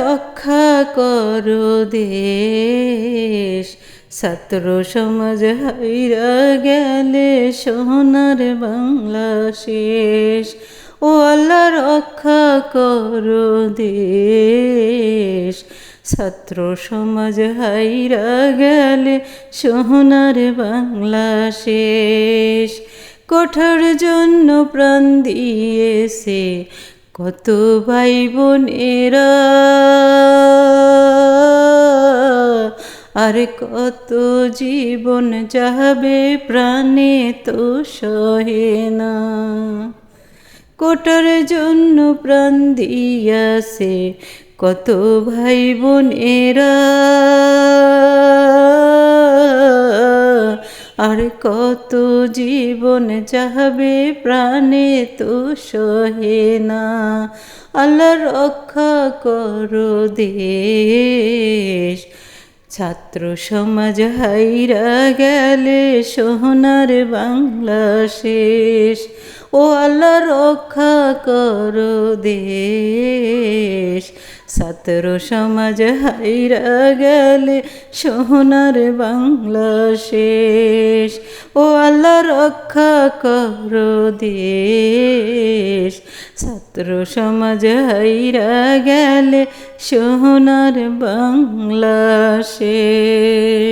রক্ষা করো দেশ। ছাত্র সমাজ হাইরা গেলে সোনার বাংলা শেষ। ও আল্লাহ রক্ষা করো দেশ। ছাত্র সমাজ হাইরা গেলে সোনার বাংলা শেষ। কোঠার জন্য প্রাণ দিয়েছে কত ভাই বোন এরা, আর কত জীবন যাবে প্রাণে তো সহে না। কোটার জন্য প্রাণ দিয়াছে কত ভাই বোনেরা আর কত জীবন যাবে প্রাণে তো সহে না। আল্লাহ রক্ষা করো দেশ। ছাত্র সমাজ হাইরা গেলে সোনার বাংলা শেষ। ও আল্লাহ রক্ষা করো দেশ। ছাত্র সমাজ হাইরা গেলে সোনার বাংলা শেষ। ও আল্লাহ রক্ষা কর দেশ। ছাত্র সমাজ হাইরা গেলে সোনার বাংলা শেষ।